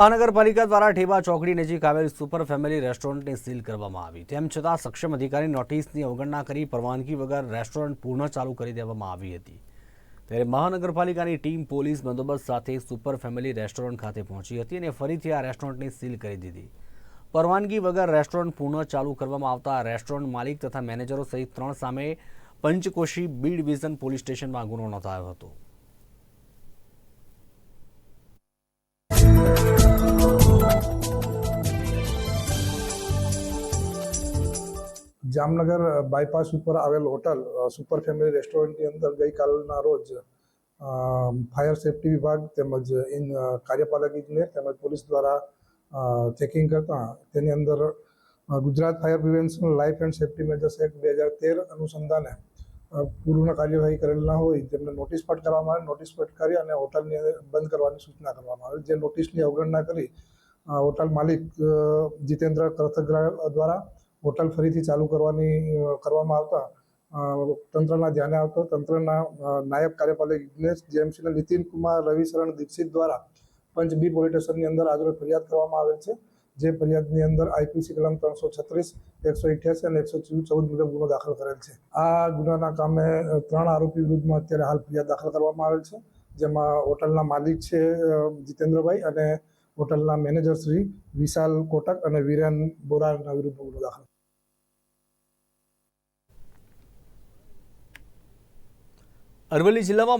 મહાનગરપાલિકા દ્વારા ઠેબા ચોકડી નજીક આવેલ સુપર ફેમિલી રેસ્ટોરન્ટને સીલ કરવામાં આવી. તેમ છતાં સક્ષમ અધિકારી નોટિસની અવગણના કરી પરવાનગી વગર રેસ્ટોરન્ટ પૂર્ણ ચાલુ કરી દેવામાં આવી હતી. ત્યારે મહાનગરપાલિકાની ટીમ પોલીસ બંદોબસ્ત સાથે સુપર ફેમિલી રેસ્ટોરન્ટ ખાતે પહોંચી હતી અને ફરીથી આ રેસ્ટોરન્ટને સીલ કરી દીધી. પરવાનગી વગર રેસ્ટોરન્ટ પૂર્ણ ચાલુ કરવામાં આવતા રેસ્ટોરન્ટ માલિક તથા મેનેજરો સહિત ત્રણ સામે પંચકોશી બી ડિવિઝન પોલીસ સ્ટેશનમાં ગુનો નોંધાયો હતો. જામનગર બાયપાસ ઉપર આવેલ હોટલ સુપર ફેમિલી રેસ્ટોરન્ટની અંદર ગઈકાલના રોજ ફાયર સેફટી વિભાગ તેમજ ઇન કાર્યપાલક ઇજનેર તેમજ પોલીસ દ્વારા ચેકિંગ કરતા તેની અંદર Gujarat fire prevention life and safety measures act બે હજાર તેર અનુસંધાને પૂર્ણ કાર્યવાહી કરેલ ના હોય તેમને નોટિસ ફટકારવામાં આવે નોટિસ ફટકારી અને હોટલની બંધ કરવાની સૂચના કરવામાં આવે. જે નોટિસની અવગણના કરી હોટલ માલિક જીતેન્દ્ર કરથગ્રા દ્વારા હોટલ ફરીથી ચાલુ કરવાની કરવામાં આવતા તંત્રના ધ્યાને આવતો, તંત્રના નાયબ કાર્યપાલક ઇજનેર જેએમસીના નીતિન કુમાર, રવિશરણ દીક્ષિત દ્વારા પંચ બી પોલીસ સ્ટેશનની અંદર આજરોજ ફરિયાદ કરવામાં આવેલ છે. જે ફરિયાદની અંદર આઈપીસી કલમ ત્રણસો છત્રીસ, એકસો અઠ્યાસી અને એકસો ચૌદ મુજબ ગુનો દાખલ કરેલ છે. આ ગુનાના કામે ત્રણ આરોપી વિરુદ્ધમાં અત્યારે હાલ ફરિયાદ દાખલ કરવામાં આવેલ છે. જેમાં હોટલના માલિક છે જીતેન્દ્રભાઈ અને હોટલના મેનેજર શ્રી વિશાલ કોટક અને વિરેન બોરાના વિરુદ્ધ ગુનો દાખલ અરવલ્લી જિલ્લામાં